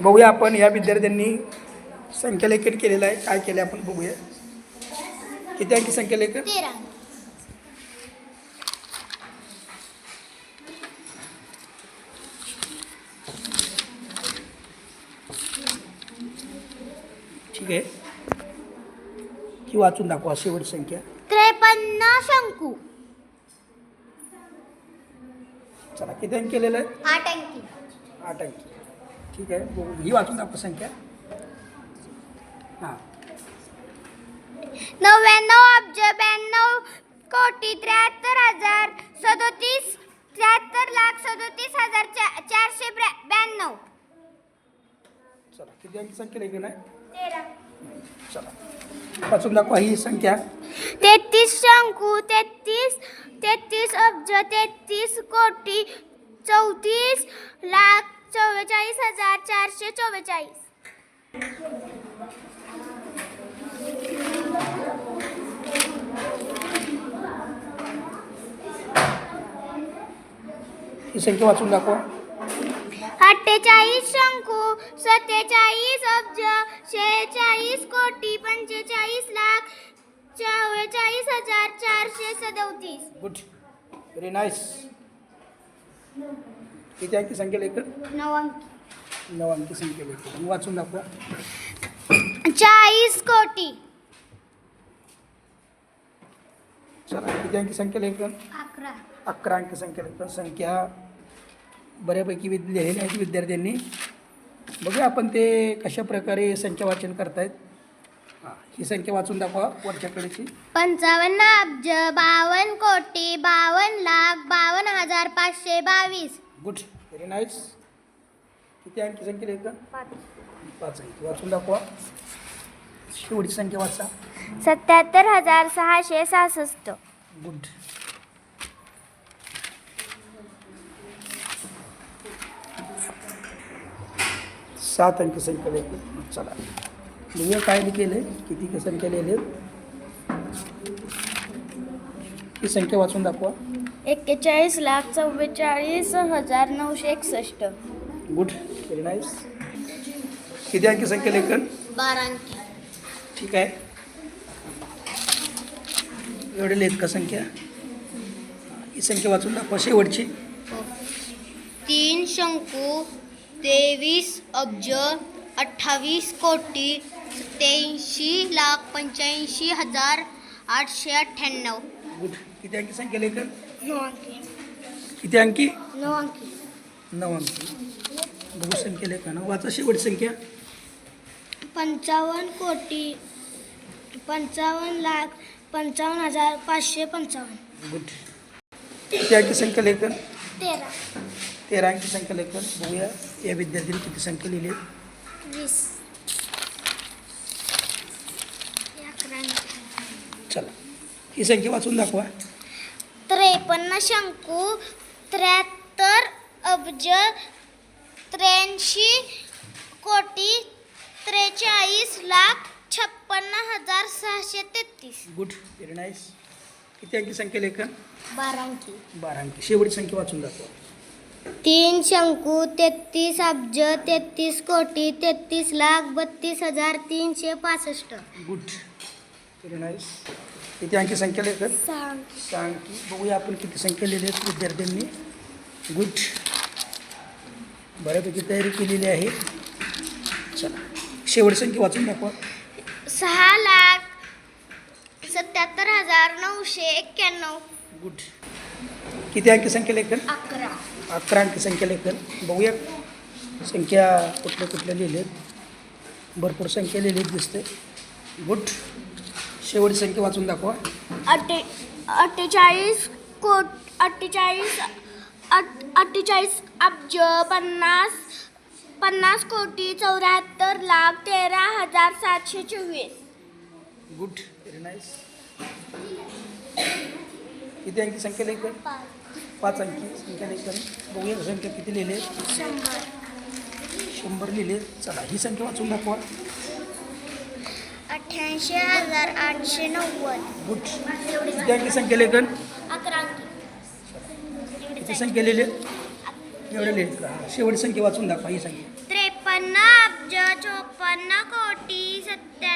बघूया आपण या विद्यार्थ्यांनी संख्यालेखन केलेलं आहे. काय केलं आपण बघूया. किती अंकी संख्यालेखन? ठीक आहे. ही वाचून दाखवा शेवट संख्या. त्रेपन्न शंकू. चला किती अंक केलेलं आहे? आठ अंकी. आठ अंकी. ठीक आहे. बघू. ही वाचून दाखवा संख्या. हां. नव्याण्णव अब्ज ब्याण्णव कोटी त्र्याहत्तर हजार सदोतीस त्र्याहत्तर लाख सदोतीस हजार चा- चारशे ब्या- ब्याण्णव. चला किती अंकी संख्यालेखन आहे तेरा. चला. वाचून दाखवा ही संख्या. तेहतीस शंकू तेहतीस तेहतीस अब्ज तेहतीस कोटी चौतीस लाख हजार चारशे चव्वेचाळीस. ही संख्या वाचून दाखवा. अठ्ठेचाळीस शंकू सत्तेचाळीस अब्ज शेहेचाळीस कोटी पंचेचाळीस लाख चव्वेचाळीस हजार चारशे सदोतीस. गुड व्हेरी नाईस किती अंकी नऊ अंकी. नऊ अंकी संख्यालेखन वाचून दाखवा. चाळीस कोटी. चला किती अंकी संख्यालेखन अकरा. अकरा अंकी संख्यालेखन संख्या बऱ्यापैकी विद लिहिलेल्या आहेत विद्यार्थ्यांनी. बघूया आपण ते कशा प्रकारे संख्या वाचन करतायत. हां ही संख्या वाचून दाखवा वरच्याकडेची पंचावन्न अब्ज बावन्न कोटी बावन्न लाख बावन्न हजार पाचशे बावीस. गुड व्हेरी नाईस किती अंकी संख्यालेखन पाच. अंकी वाचून दाखवा. शेवटची संख्या वाचा. सत्याहत्तर हजार सहाशे सहासष्ट. गुड. सात अंकी संख्या लिहिली चला. बघूया काय केलं किती क- संख्या लिहिले ही संख्या वाचून दाखवा. एक्केचाळीस लाख चव्वेचाळीस हजार नऊशे एकसष्ट. गुड व्हेरी नाईस किती अंकी संख्या लेखन? बारा अंकी. ठीक आहे. एवढे लेत का संख्या. ही संख्या वाचून दाखवा शेवटची. तीन शंकू तेवीस अब्ज अठ्ठावीस कोटी सत्याऐंशी लाख पंच्याऐंशी हजार आठशे अठ्ठ्याण्णव. गुड. किती अंकी संख्या लेखन? नऊ अंकी किती अंकी? नऊ अंकी नऊ अंकी संख्या लेखन वाचा शेवट संख्या. पंचावन्न कोटी पंचावन्न लाख पंचावन्न हजार पाचशे पंचावन्न. गुड. किती अंकी संख्या लेखन? तेरा. तेरा अंकी संख्या लेखन. बघूया. या विद्यार्थ्यांनी किती संख्या लिहिली? वीस. चला. ही संख्या वाचून दाखवा. त्रेपन्न शंकू त्र्याहत्तर अब्ज त्र्याऐंशी कोटी त्रेचाळीस लाख छप्पन्न हजार सहाशे तेहतीस. गुड व्हेरी नाईस किती अंकी संख्या लेखन? बारा अंकी. बारा अंकी. शेवटची संख्या वाचून दाखवा. तीन शंकू तेहतीस अब्ज तेहतीस कोटी तेहतीस लाख बत्तीस हजार तीनशे पासष्ट. गुड व्हेरी नाईस किती अंकी संख्या लेखन सहा अंकी बघूया आपण किती संख्या लिहिली आहेत विद्यार्थ्यांनी. गुड बऱ्यापैकी तयारी केलेली आहे. चला. शेवट संख्या वाचून दाखवा. सहा लाख सत्याहत्तर हजार नऊशे एक्क्याण्णव. गुड किती अंकी संख्या लेखन अकरा. अकरा अंकी संख्या लेखन बघूया. संख्या कुठल्या कुठल्या लिहिलेत. भरपूर संख्या लिहिलेत दिसते गुड शेवटी संख्या वाचून दाखवा. अठ्ठे अठ्ठेचाळीस कोट अठ्ठेचाळीस अठ अठ्ठेचाळीस अब्ज पन्नास पन्नास कोटी चौऱ्याहत्तर लाख तेरा हजार सातशे चोवीस. गुड व्हेरी नाईस किती अंकी संख्या लेखन पाच अंकी संख्या लेखन बघूया संख्या किती लिहिले शंभर. शंभर लिहिले चला ही संख्या वाचून दाखवा. अठ्ठ्याऐंशी हजार आठशे नव्वद. गुड किती अंकी संख्या लेखन अकरा किती संख्या लिहिले एवढे लिहिले का हां शेवटी संख्या वाचून दाखवा ही संख्या. त्रेपन्न त्रेपन्न अब्ज चोपन्न कोटी सत्त्या